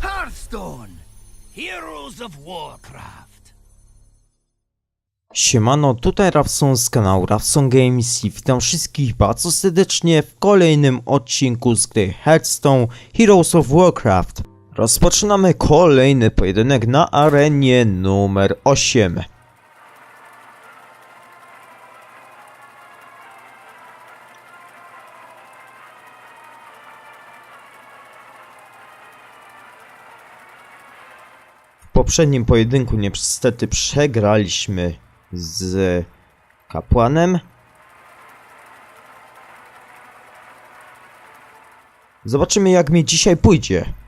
Hearthstone, Heroes of Warcraft. Siemano, tutaj Rawson z kanału Rawson Games i witam wszystkich bardzo serdecznie w kolejnym odcinku z gry Hearthstone Heroes of Warcraft. Rozpoczynamy kolejny pojedynek na arenie numer 8. W poprzednim pojedynku niestety przegraliśmy z kapłanem. Zobaczymy jak mi dzisiaj pójdzie.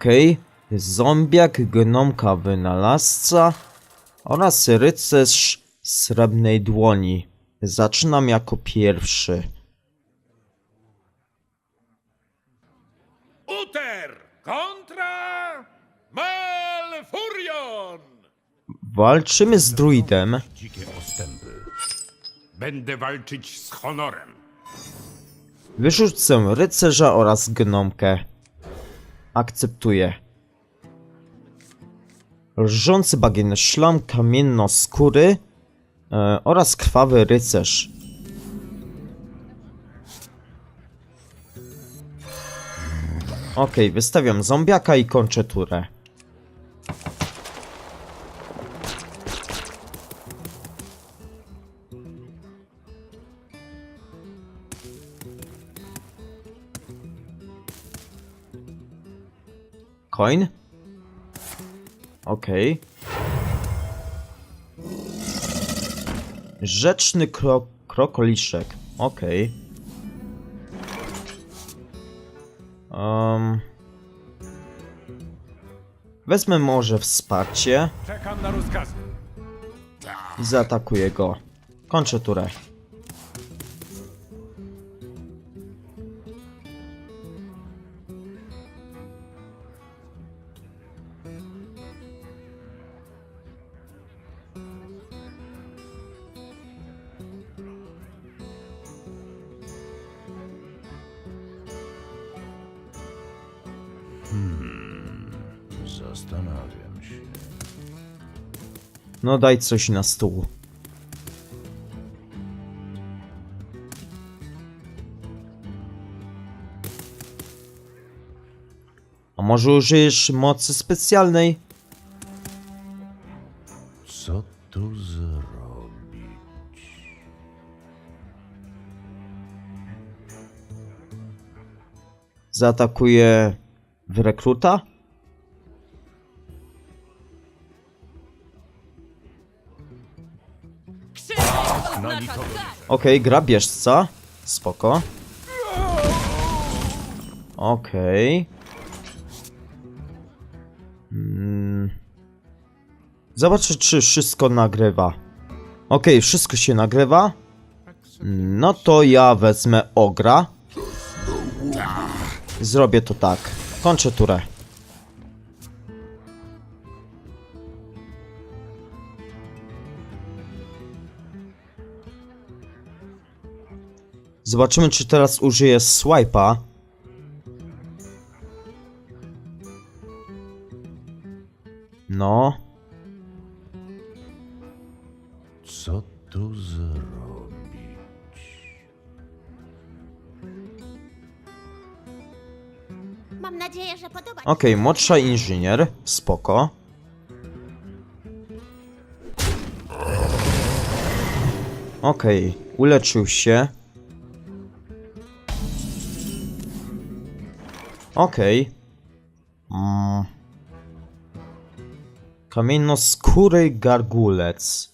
Okej. Zombiak, gnomka wynalazca oraz rycerz srebrnej dłoni. Zaczynam jako pierwszy. Uter kontra Malfurion! Walczymy z druidem. Dzikie ostępy. Będę walczyć z honorem. Wyrzucę rycerza oraz gnomkę. Akceptuję. Lżący bagien szlam kamiennoskóry e, oraz krwawy rycerz. Okej, wystawiam zombiaka i kończę turę. Coin? Okej. Rzeczny kro krokoliszek. Okej. Um. Wezmę może wsparcie Czekam na rozkazy. i zaatakuję go. Kończę turę. No daj coś na stół. A może użyjesz mocy specjalnej? Co tu zrobić? Zaatakuje w rekruta? Okej, grabieżca. Spoko. Okej. Mm. Zobaczę, czy wszystko nagrywa. Okej, wszystko się nagrywa. No to ja wezmę ogra. Zrobię to tak. Kończę turę. Zobaczymy, czy teraz użyję swipe'a. No. Co tu zrobić? Mam nadzieję, że podoba Okej, młodsza inżynier. Spoko. Okej, uleczył się. Okej. Mm. Kamiennoskóry gargulec.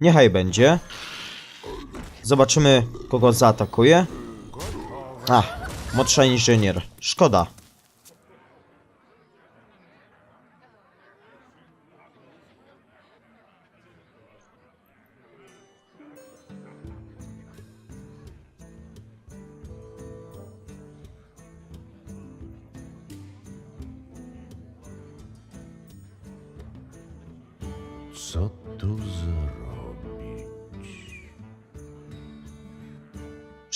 Niechaj będzie. Zobaczymy, kogo zaatakuje. Ach, młodsza inżynier. Szkoda.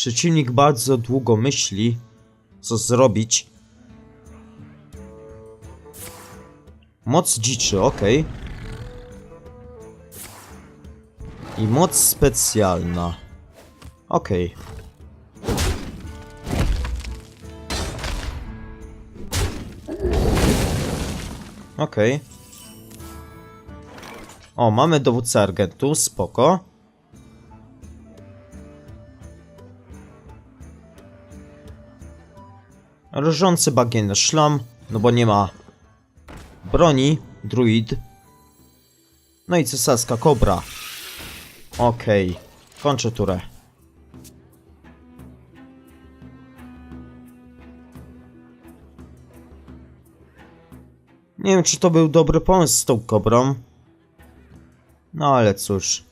Przeciwnik bardzo długo myśli, co zrobić. Moc dziczy, ok. I moc specjalna. Ok. Ok. O, mamy dowódcę Argentu, spoko. Rżący bagienny szlam, no bo nie ma broni, druid. No i cesarska kobra. Okej, kończę turę. Nie wiem, czy to był dobry pomysł z tą kobrą. No ale cóż.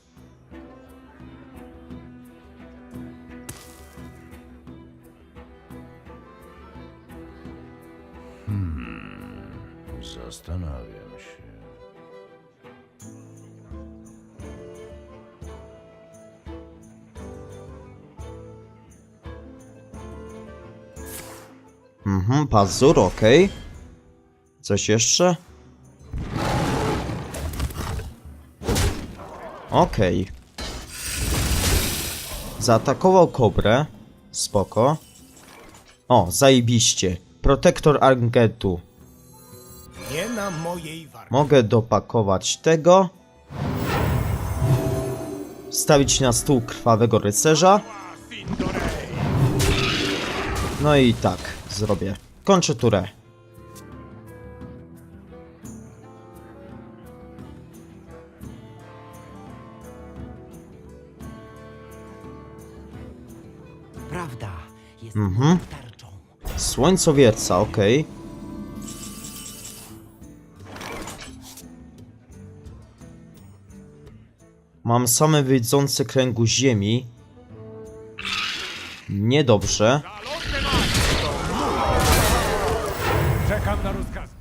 Pazur, okej. Coś jeszcze? Okej. Zaatakował kobrę. Spoko. O, zajebiście. Protektor Argentu. Nie na mojej. Mogę dopakować tego. Stawić na stół krwawego rycerza. No i tak zrobię. Kończę turę. Prawda jest Mhm. tarczą. Słońcowierca, okej. Mam same wyjdzące kręgu ziemi. Niedobrze.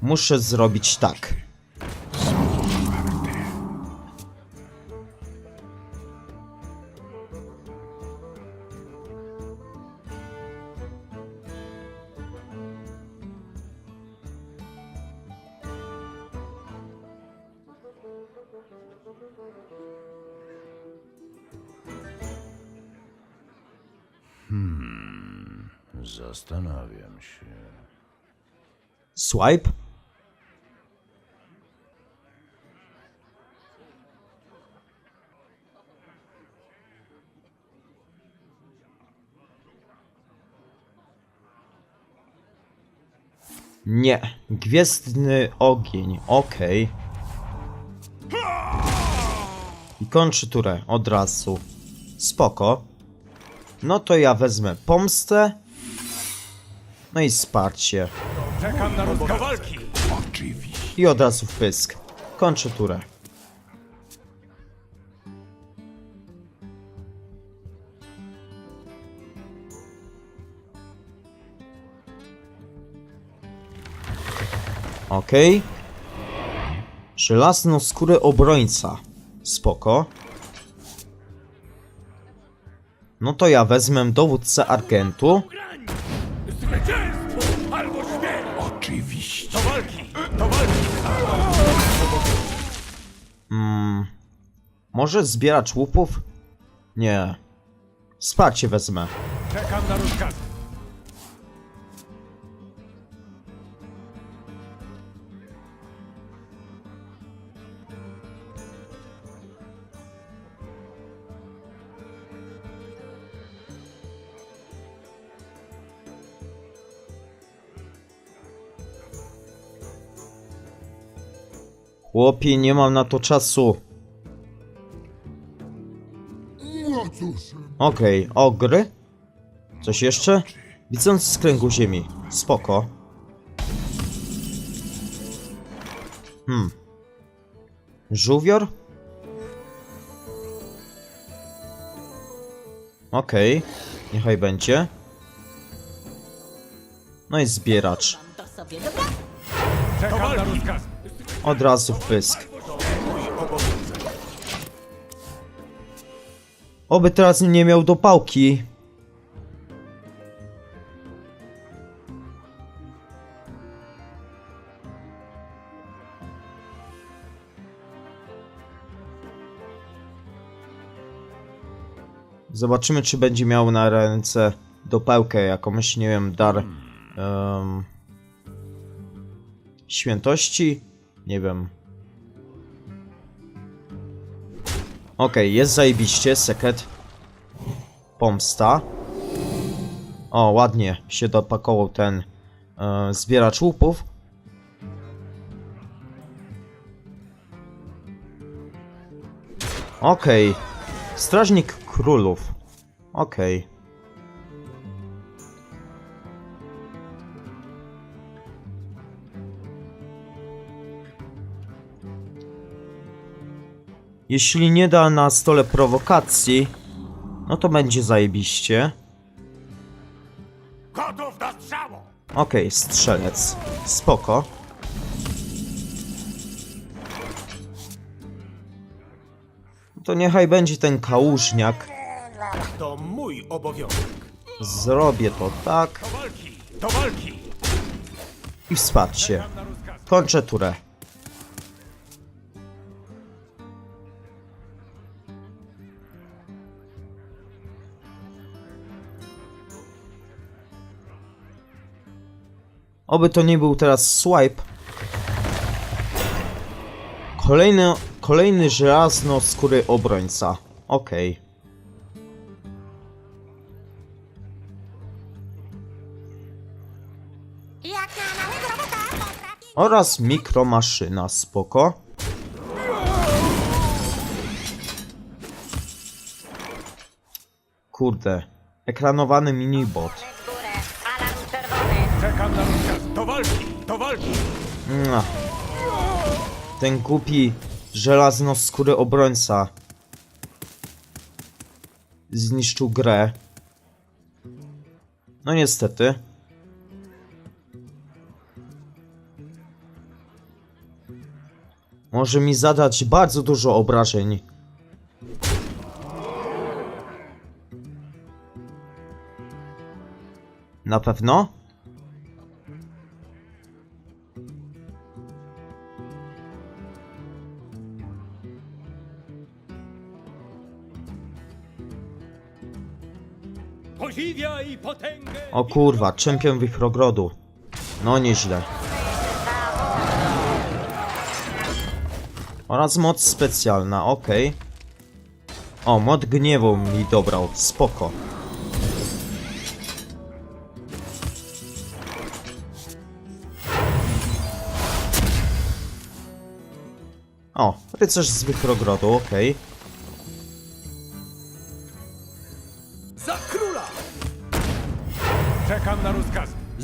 Muszę zrobić tak. Zastanawiam się. Swipe. Nie. Gwiezdny ogień. Okej. I kończy turę od razu. Spoko. No to ja wezmę pomstę. No i wsparcie. Czekam na. I od razu w pysk. Kończę turę. Okej. Żelazną skórę obrońca. Spoko. No to ja wezmę dowódcę Argentu. Zwycięstwo albo śmierć. Oczywiście. Do walki. Do walki. Może zbieracz łupów? Nie. Wsparcie wezmę. Czekam na rozkaz. Chłopie, nie mam na to czasu. Okej, ogry. Coś jeszcze? Widząc z kręgu ziemi. Spoko. Hmm. Żółwior? Okej, niechaj będzie. No i zbieracz. Czekam na rozkaz. Od razu pysk. Oby teraz nie miał dopałki. Zobaczymy, czy będzie miał na ręce dopałkę, jakąś, nie wiem, dar em, świętości? Nie wiem. Okej, jest zajebiście, sekret. Pomsta. O, ładnie się dopakował ten e, zbieracz łupów. Okej. Strażnik królów. Okej. Jeśli nie da na stole prowokacji, no to będzie zajebiście. Okej, strzelec. Spoko. To niechaj będzie ten kałużniak. To mój obowiązek. Zrobię to tak i wsparcie. Kończę turę. Oby to nie był teraz swipe. Kolejny, kolejny żelazno skóry obrońca. Okej. Potrafi... Oraz mikromaszyna, spoko. Kurde, ekranowany minibot. Do walki! Mua. Ten głupi żelaznoskóry obrońca zniszczył grę. No niestety. Może mi zadać bardzo dużo obrażeń. Na pewno? O kurwa, czempion Wichrogrodu. No nieźle. Oraz moc specjalna, okej. O, mod gniewu mi dobrał, spoko. O, rycerz z Wichrogrodu, okej. Za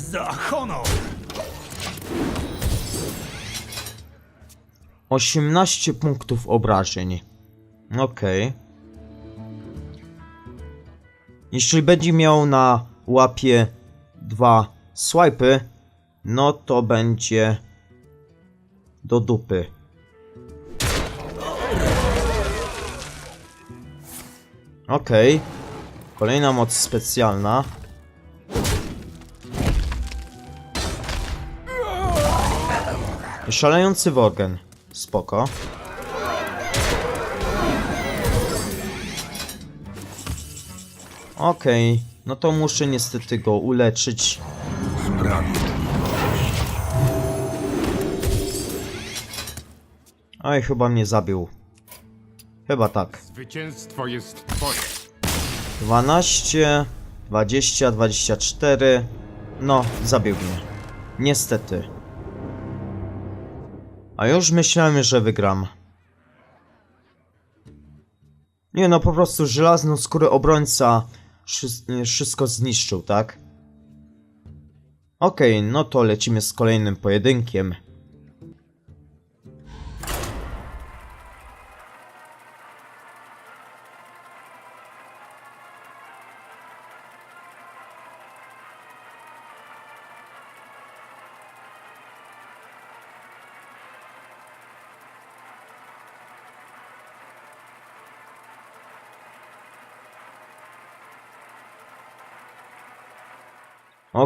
Za honor! 18 punktów obrażeń. Okej. Jeśli będzie miał na łapie dwa swipy, no to będzie do dupy. Okej. Kolejna moc specjalna. Szalejący Worgen. Spoko. Okej, no to muszę niestety go uleczyć. Oj, chyba mnie zabił. Chyba tak. Zwycięstwo jest twoje! 12, 20, 24. No, zabił mnie. Niestety. A już myślałem, że wygram. Nie no, po prostu żelazną skórę obrońca wszy- wszystko zniszczył, tak? Okej, no to lecimy z kolejnym pojedynkiem.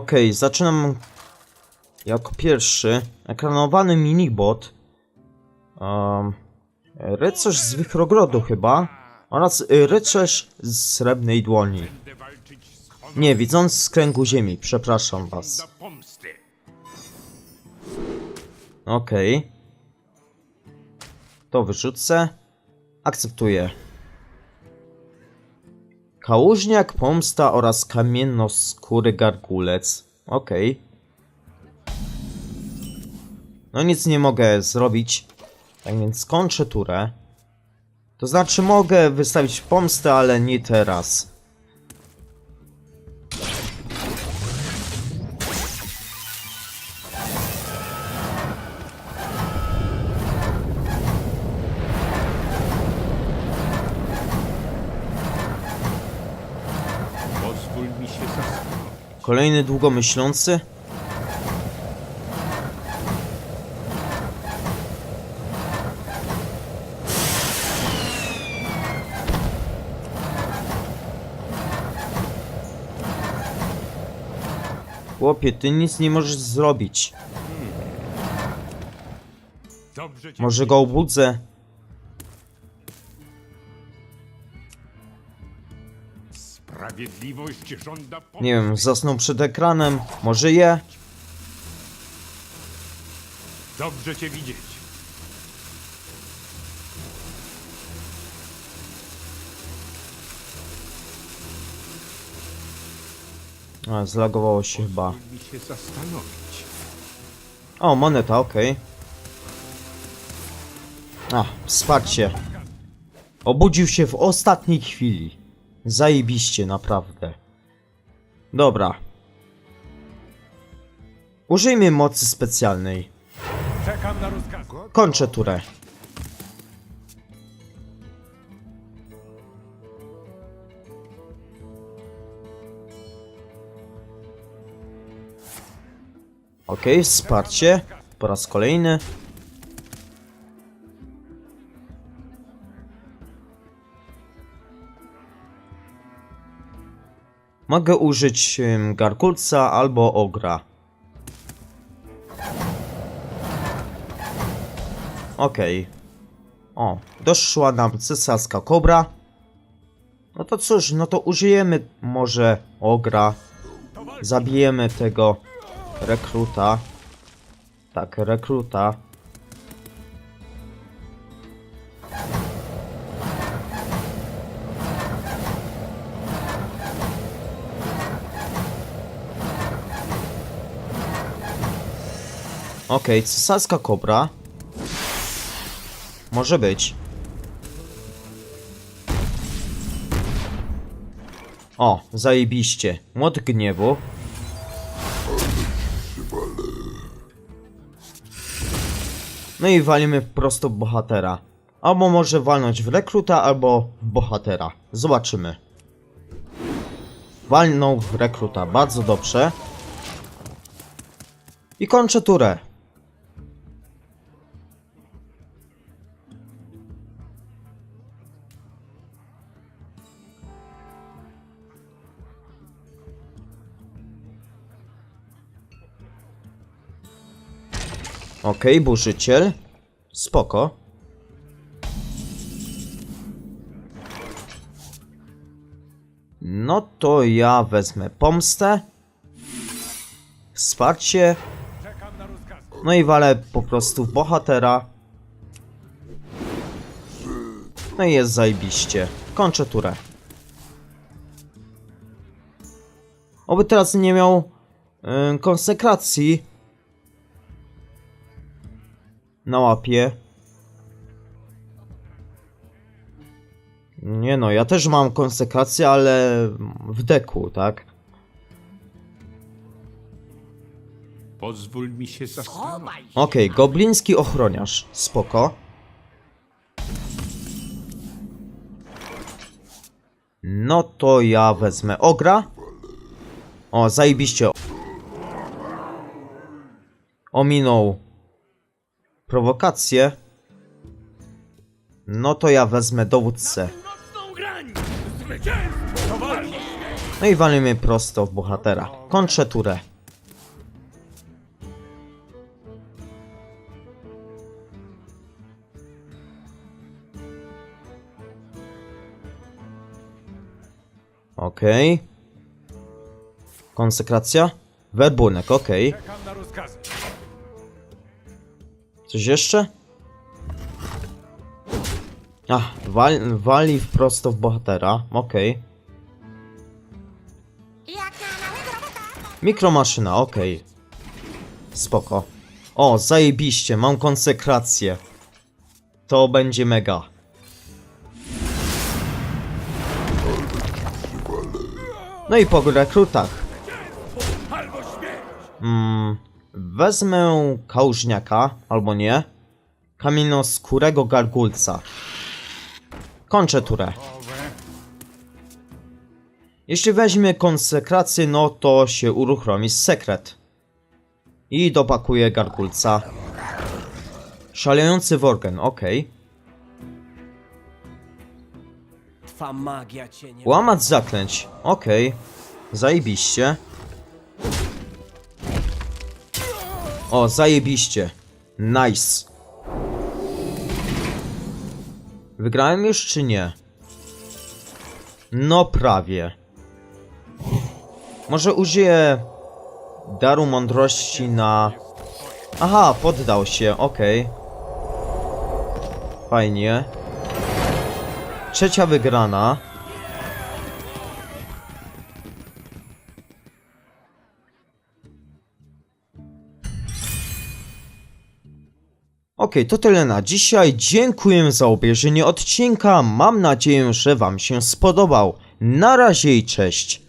Okej, zaczynam jako pierwszy. Ekranowany minibot. Um, rycerz z Wichrogrodu chyba. Oraz rycerz z Srebrnej Dłoni. Nie, widząc z kręgu ziemi, przepraszam was. Okej. To wyrzucę. Akceptuję. Kałużniak, pomsta oraz kamiennoskóry gargulec. Okej. No nic nie mogę zrobić. Tak więc skończę turę. To znaczy mogę wystawić pomstę, ale nie teraz. Mi się. Kolejny długomyślący. Chłopie, ty nic nie możesz zrobić. Może go obudzę. Sprawiedliwość żąda. Nie wiem, zasnął przed ekranem. Może je? Dobrze cię widzieć. A, zlagowało się chyba. Pozwól mi się zastanowić. O, moneta, okej. A, wsparcie. Obudził się w ostatniej chwili. Zajebiście, naprawdę. Dobra. Użyjmy mocy specjalnej. Czekam na rozkaz. Kończę turę. Okej, wsparcie. Po raz kolejny. Mogę użyć garkulca albo ogra. Okej. O, doszła nam cesarska kobra. No to cóż, no to użyjemy może ogra. Zabijemy tego rekruta. Tak, rekruta. Okej, cesarska kobra. Może być. O, zajebiście. Młot gniewu. No i walimy prosto w bohatera. Albo może walnąć w rekruta, albo w bohatera. Zobaczymy. Walnął w rekruta. Bardzo dobrze. I kończę turę. Okej, burzyciel. Spoko. No to ja wezmę pomstę. Wsparcie. No i walę po prostu w bohatera. No i jest zajebiście. Kończę turę. Oby teraz nie miał y, konsekracji na łapie. Nie no, ja też mam konsekrację, ale w deku, tak? Pozwól mi się zastanowić. Okej, gobliński ochroniarz. Spoko. No to ja wezmę ogra. O, zajebiście. Ominął prowokację. No to ja wezmę dowódcę. No i walimy prosto w bohatera. Kończę turę. Okej. Konsekracja? Werbunek, okej. Rozkazy. Coś jeszcze? Ach, wal, wali prosto w bohatera, okej. Robota. Mikromaszyna, okej. Spoko. O, zajebiście, mam konsekrację. To będzie mega. No i po rekrutach. Albo śmierć! Mm, wezmę kałużniaka, albo nie. Kamienoskórego gargulca. Kończę turę. Jeśli weźmie konsekrację, no to się uruchomi sekret. I dopakuję gargulca. Szalejący worgen, nie... Łamać zaklęć, okej. Zajebiście. O, zajebiście. Nice. Wygrałem już czy nie? No prawie. Może użyję daru mądrości na... Aha, poddał się, okej. Fajnie. Trzecia wygrana. Okej, to tyle na dzisiaj. Dziękuję za obejrzenie odcinka. Mam nadzieję, że Wam się spodobał. Na razie i cześć.